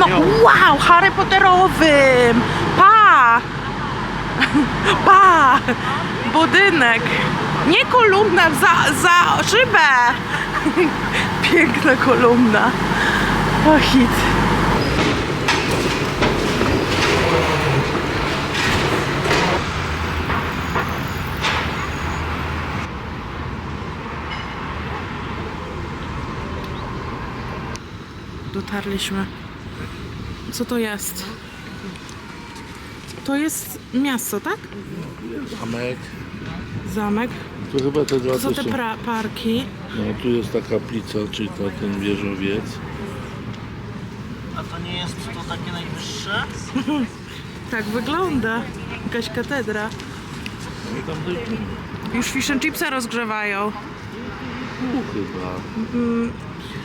Podobno wow, Harry Potterowym! Pa! Pa! Budynek! Nie kolumna, za, za szybę! Piękna kolumna. O hit. Dotarliśmy. Co to jest? To jest miasto, tak? Zamek. Zamek. Tu chyba te dwa To są to te są. pra- parki. No tu jest ta kaplica, czyli ta, ten wieżowiec. A to nie jest to takie najwyższe? Tak wygląda. Jakaś katedra. No i tam dojdziemy. Już fish and chipsa rozgrzewają. Tu chyba.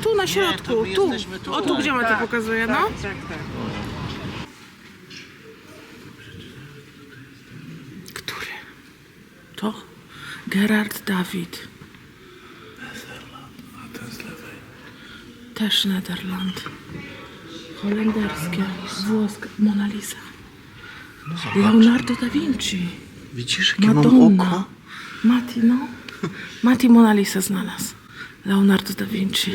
Tu na środku, my tu. jesteśmy tu. O tu, gdzie Macie pokazuje, no? Który? To? Gerard David. A ten z lewej. Też Nederland. Holenderskie, włoskie, Mona Lisa. Leonardo da Vinci. Widzisz, jakie mam oko? Mati, no. Mati Mona Lisa znalazł. Leonardo da Vinci.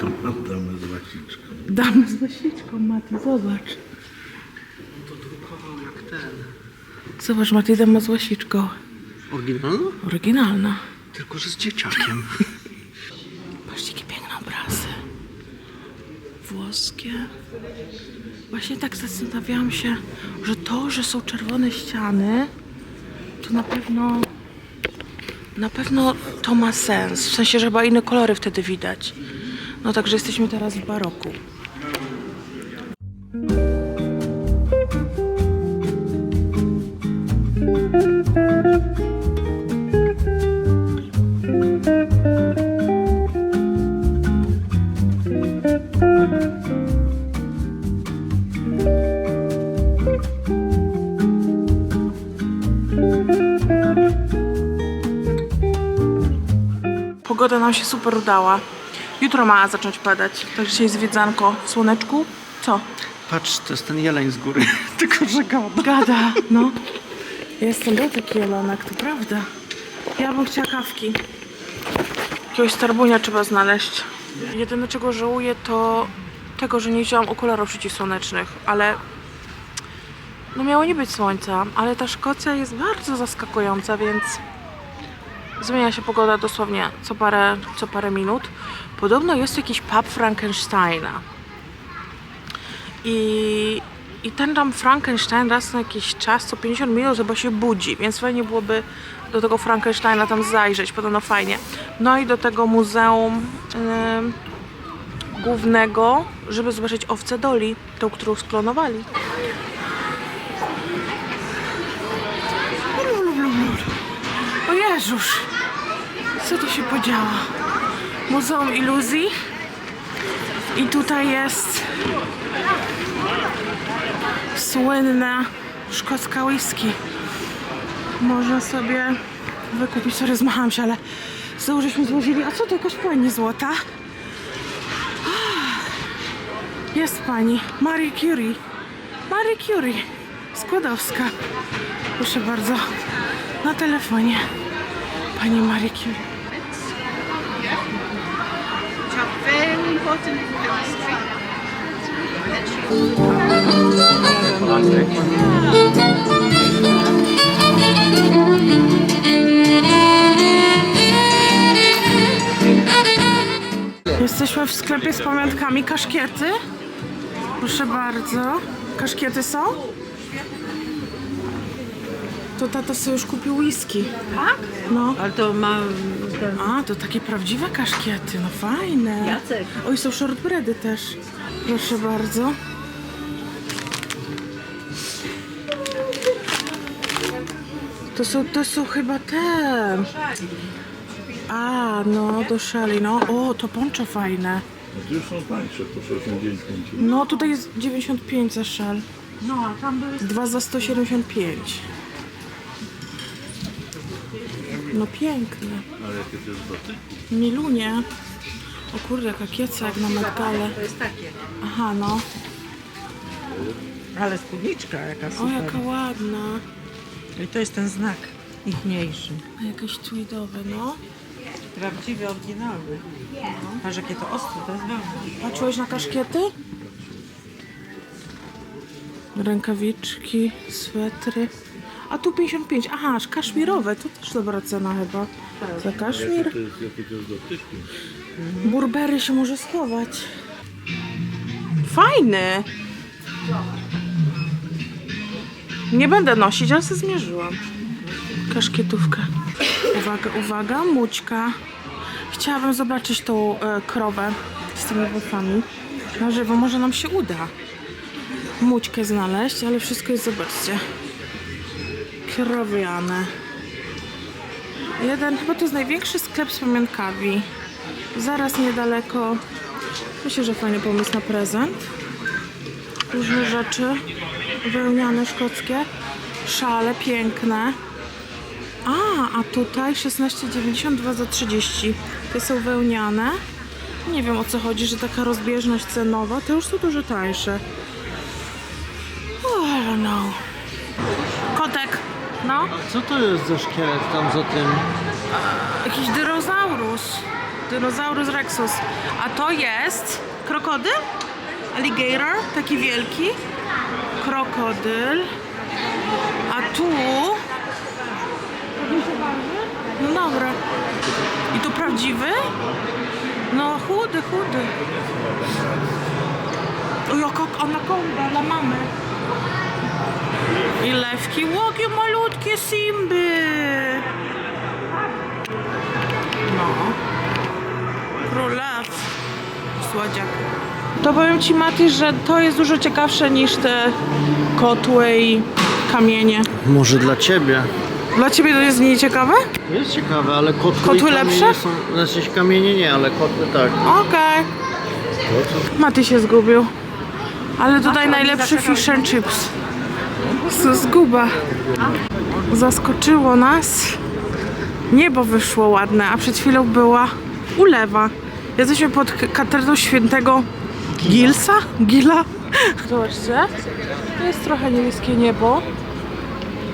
Tu mam damę z łasiczką. Damy z łasiczką, Mati, zobacz. To drukował jak ten. Zobacz, Mati, dama z łasiczką. Oryginalny? Oryginalna. Tylko, że z dzieciakiem. Patrzcie, jakie piękne obrazy. Włoskie. Właśnie tak zastanawiałam się, że to, że są czerwone ściany, to na pewno na pewno to ma sens. W sensie, że chyba inne kolory wtedy widać. No także jesteśmy teraz w baroku. Nam się super udała. Jutro ma zacząć padać. Także dzisiaj zwiedzanko w słoneczku. Co? Patrz, to jest ten jeleń z góry. Tylko, że gada. Gada, no. Jestem był taki jelonek, to prawda. Ja bym chciała kawki. Jakiegoś starbunia trzeba znaleźć. Jedyne czego żałuję to tego, że nie wzięłam okularów przeciwsłonecznych, ale no miało nie być słońca, ale ta Szkocja jest bardzo zaskakująca, więc zmienia się pogoda dosłownie co parę, co parę minut. Podobno jest jakiś pub Frankensteina. I, I ten tam Frankenstein raz na jakiś czas, co 50 minut chyba się budzi, więc fajnie byłoby do tego Frankensteina tam zajrzeć, podobno fajnie. No i do tego muzeum ym, głównego, żeby zobaczyć owcę Doli, tą, którą sklonowali. O Jezusz, co tu się podziało? Muzeum Iluzji i tutaj jest słynna szkocka whisky. Można sobie wykupić, sorry, zmachałam się, ale znowu żeśmy złożyli. A co to, jakaś pani złota? Jest pani, Marie Curie. Marie Curie, Skłodowska. Proszę bardzo, na telefonie. Pani. Jesteśmy w sklepie z pamiątkami. Kaszkiety. Proszę bardzo. Kaszkiety są? To tata sobie już kupił whisky. Tak? No. Ale to ma ten... A, to takie prawdziwe kaszkiety, no fajne. Jacek. Oj, są shortbready też. Proszę bardzo. To są, to są chyba te. A, no, do szali, no. O, to poncho fajne. Już są tańsze, po 65. No, tutaj jest 95 za szal. No, a tam były... Dwa za 175. No piękne. Ale jakie to jest boty? Milunie. O kurde, jaka kieca jak na Met-Galę. To jest takie. Aha, no. Ale spódniczka jaka O, super. jaka ładna. I to jest ten znak ichniejszy. A jakieś tweedowe, no. Prawdziwy, oryginalny. No. Patrz jakie to ostre, to jest wełna. Patrzyłeś na kaszkiety? Rękawiczki, swetry. A tu 55. Aha, aż kaszmirowe. To też dobra cena chyba. Za kaszmir. To? Burbery się może schować. Fajny. Nie będę nosić, ale sobie zmierzyłam. Kaszkietówkę. Uwaga, uwaga, mućka. Chciałabym zobaczyć tą e, krowę z tymi włosami. Na żywo, może nam się uda mućkę znaleźć, ale wszystko jest, zobaczcie, krowiane. Jeden, chyba to jest największy sklep z pamiątkami. Zaraz niedaleko. Myślę, że fajny pomysł na prezent. Różne rzeczy. Wełniane, szkockie. Szale piękne. A, a tutaj 16,92 za 30. Te są wełniane. Nie wiem o co chodzi, że taka rozbieżność cenowa. Te już są dużo tańsze. Oh, I don't know. No. Co to jest za szkielet tam za tym? Jakiś dynozaurus. Dinosaurus rexus. A to jest krokodyl? Alligator, taki wielki. Krokodyl. A tu... No dobra. I to prawdziwy? No chudy, chudy. O, jaka anakonda dla mamy. I lewki. Łokie malutkie simby. No. Królew. Słodziak. To powiem Ci, Mati, że to jest dużo ciekawsze niż te kotły i kamienie. Może dla ciebie. Dla Ciebie to jest mniej ciekawe? Jest ciekawe, ale kotły, Kotły i kamienie lepsze? Są, znaczy kamienie nie, ale kotły tak. Okej. Mati się zgubił. Ale tutaj najlepszy fish and chips. Zguba. Zaskoczyło nas. Niebo wyszło ładne, a przed chwilą była ulewa. Jesteśmy pod katedrą świętego Gilsa? Gila? Zobaczcie. Jest trochę niebieskie niebo.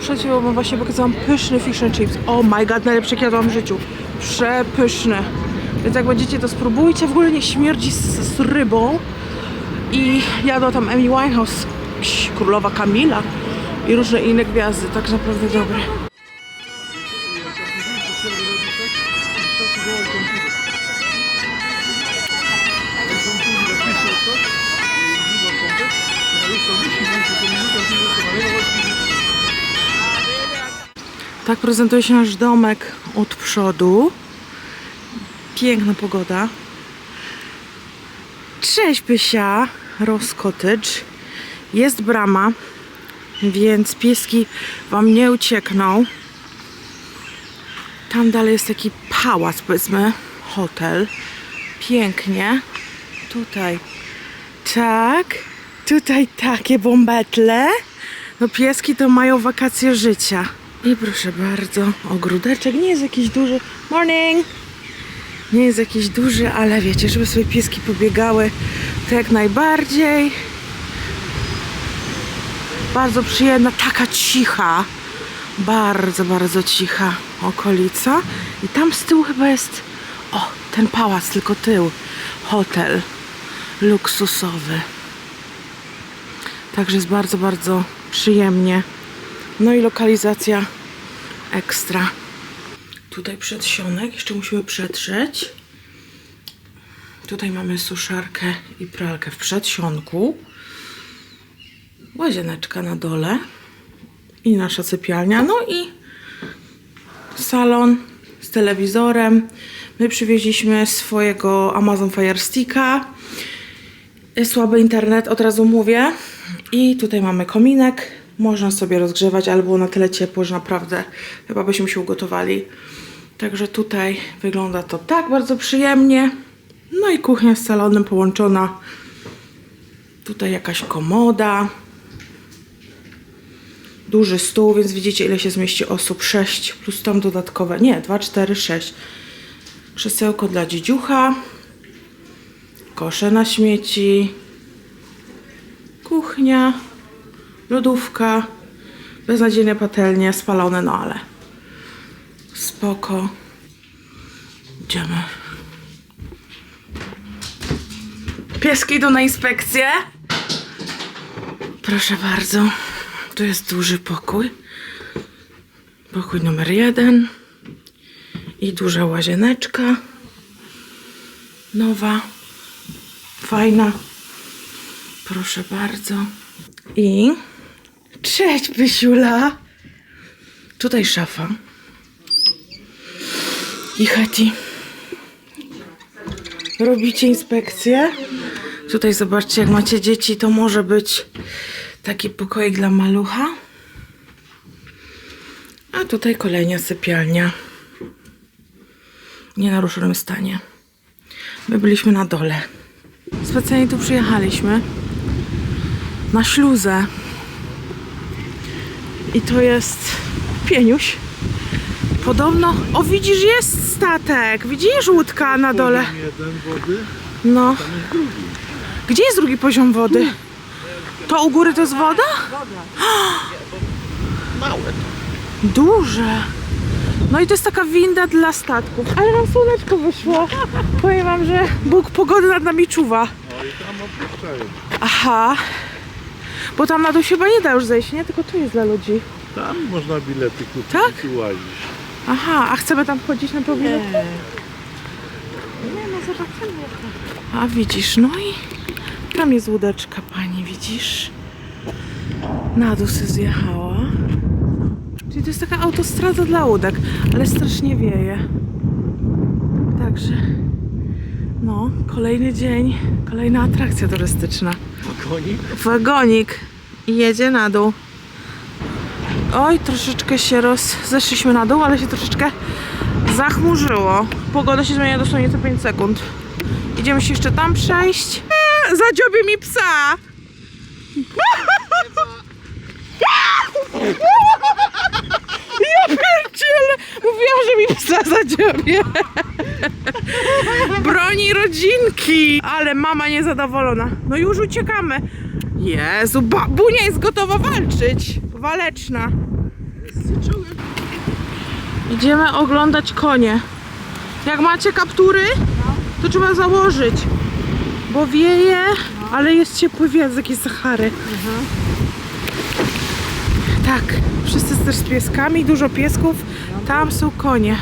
Przed chwilą wam właśnie pokazałam pyszny fish and chips. Oh my god, najlepszy jadłam w życiu. Przepyszny. Więc jak będziecie to spróbujcie, w ogóle nie śmierdzi z, z rybą. I jadła tam Amy Winehouse, królowa Kamila i różne inne gwiazdy, tak naprawdę dobre. Tak prezentuje się nasz domek od przodu. Piękna pogoda. Cześć Pysia, Rose Cottage. Jest brama, więc pieski wam nie uciekną. Tam dalej jest taki pałac, powiedzmy, hotel. Pięknie. Tutaj tak, tutaj takie bombetle. No pieski to mają wakacje życia. I proszę bardzo, ogródeczek nie jest jakiś duży. Morning! Nie jest jakiś duży, ale wiecie, żeby sobie pieski pobiegały, to jak najbardziej. Bardzo przyjemna, taka cicha. Bardzo, bardzo cicha okolica. I tam z tyłu chyba jest, o, ten pałac, tylko tył. Hotel luksusowy. Także jest bardzo, bardzo przyjemnie. No i lokalizacja ekstra. Tutaj przedsionek, jeszcze musimy przetrzeć. Tutaj mamy suszarkę i pralkę w przedsionku. Łazieneczka na dole. I nasza sypialnia. No i salon z telewizorem. My przywieźliśmy swojego Amazon Fire Sticka. Słaby internet, od razu mówię. I tutaj mamy kominek. Można sobie rozgrzewać, ale było na tyle ciepło, że naprawdę chyba byśmy się ugotowali. Także tutaj wygląda to tak bardzo przyjemnie. No i kuchnia z salonem połączona. Tutaj jakaś komoda. Duży stół, więc widzicie ile się zmieści osób. 6 plus tam dodatkowe. Nie, 2, 4, 6. Krzesełko dla dziedziucha. Kosze na śmieci. Kuchnia. Lodówka. Beznadziejne patelnie, spalone, no ale spoko. Idziemy. Pieski idą na inspekcję. Proszę bardzo. Tu jest duży pokój. Pokój numer jeden. I duża łazieneczka. Nowa. Fajna. Proszę bardzo. I cześć, Pysiula. Tutaj szafa. I Heti. Robicie inspekcję? Tutaj zobaczcie, jak macie dzieci, to może być taki pokoik dla malucha. A tutaj kolejna sypialnia. W nienaruszonym stanie. My byliśmy na dole. Specjalnie tu przyjechaliśmy. Na śluzę. I to jest pieniuś. Podobno. O, widzisz, jest statek. Widzisz łódka na dole. Jeden wody, No. Gdzie jest drugi poziom wody? To u góry to jest woda? Małe to. Duże. No i to jest taka winda dla statków. Ale nam słoneczko wyszło. Powiem wam, że Bóg pogody nad nami czuwa. no i tam opuszczają. Aha. Bo tam na dół się chyba nie da już zejść, nie? Tylko tu jest dla ludzi. Tam można bilety kupić Tak? i tu łazisz. Aha, a chcemy tam wchodzić na? Nie. Nie, no zobaczymy. A widzisz, no i tam jest łódeczka, pani, widzisz? Na dół się zjechała. Czyli to jest taka autostrada dla łódek, ale strasznie wieje. Także, no, kolejny dzień, kolejna atrakcja turystyczna. Wagonik i jedzie na dół. Oj, troszeczkę się roz... Zeszliśmy na dół, ale się troszeczkę zachmurzyło. Pogoda się zmienia dosłownie co 5 sekund. Idziemy się jeszcze tam przejść. Zadziobie mi psa! Ja pierdzielę! Mówiłam, że mi psa zadziobie. Broni rodzinki! Ale mama niezadowolona. No już uciekamy. Jezu, babunia jest gotowa walczyć. Waleczna. Idziemy oglądać konie. Jak macie kaptury, to trzeba założyć. Bo wieje, ale jest ciepły wiatr z jakiejś Sahary. Tak, wszyscy też z pieskami, dużo piesków. Tam są konie.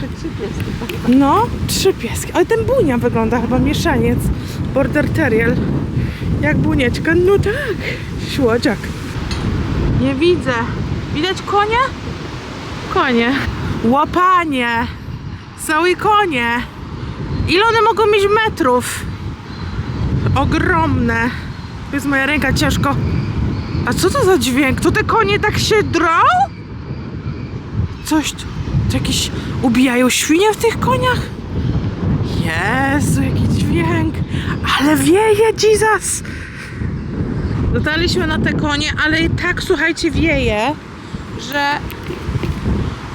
No, trzy pieski. Ale ten bunia wygląda chyba mieszaniec. Border Terrier. Jak bunieczka. No tak. Słodziak. Nie widzę. Widać konie? Konie. Łapanie. Są i konie. Ile one mogą mieć metrów? Ogromne. Jest moja ręka ciężko. A co to za dźwięk? To te konie tak się drą? Coś. Jakieś. Ubijają świnie w tych koniach? Jezu, jaki dźwięk! Ale wieje, Jesus! Dotarliśmy na te konie, ale i tak, słuchajcie, wieje, że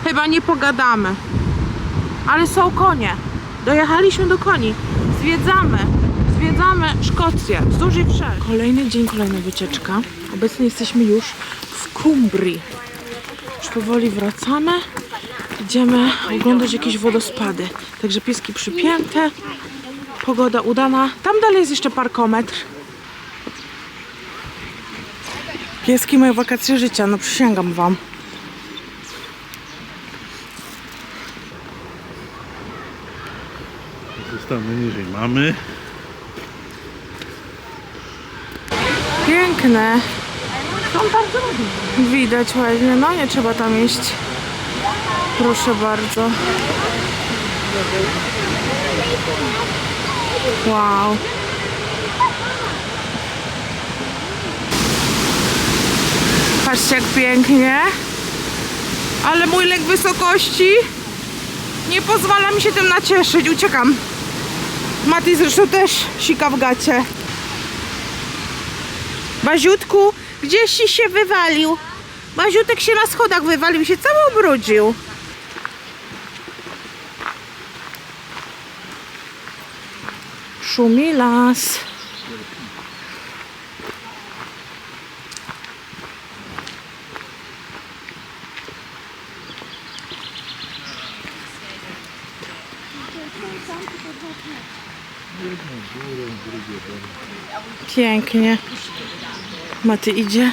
chyba nie pogadamy. Ale są konie. Dojechaliśmy do koni. Zwiedzamy. Zwiedzamy Szkocję. Wzdłuż i wszędzie. Kolejny dzień, kolejna wycieczka. Obecnie jesteśmy już w Cumbrii. Już powoli wracamy. Idziemy oglądać jakieś wodospady. Także pieski przypięte. Pogoda udana. Tam dalej jest jeszcze parkometr. Pieski mają wakacje życia, no przysięgam wam. Zostanę niżej. Mamy. Piękne. Widać ładnie, no nie trzeba tam iść. Proszę bardzo. Wow. Patrzcie jak pięknie. Ale mój lek wysokości nie pozwala mi się tym nacieszyć. Uciekam. Mati zresztą też sika w gacie. Baziutku, gdzieś się wywalił. Baziutek się na schodach wywalił, się cały ubrudził. Szumi las. Pięknie. Maty idzie.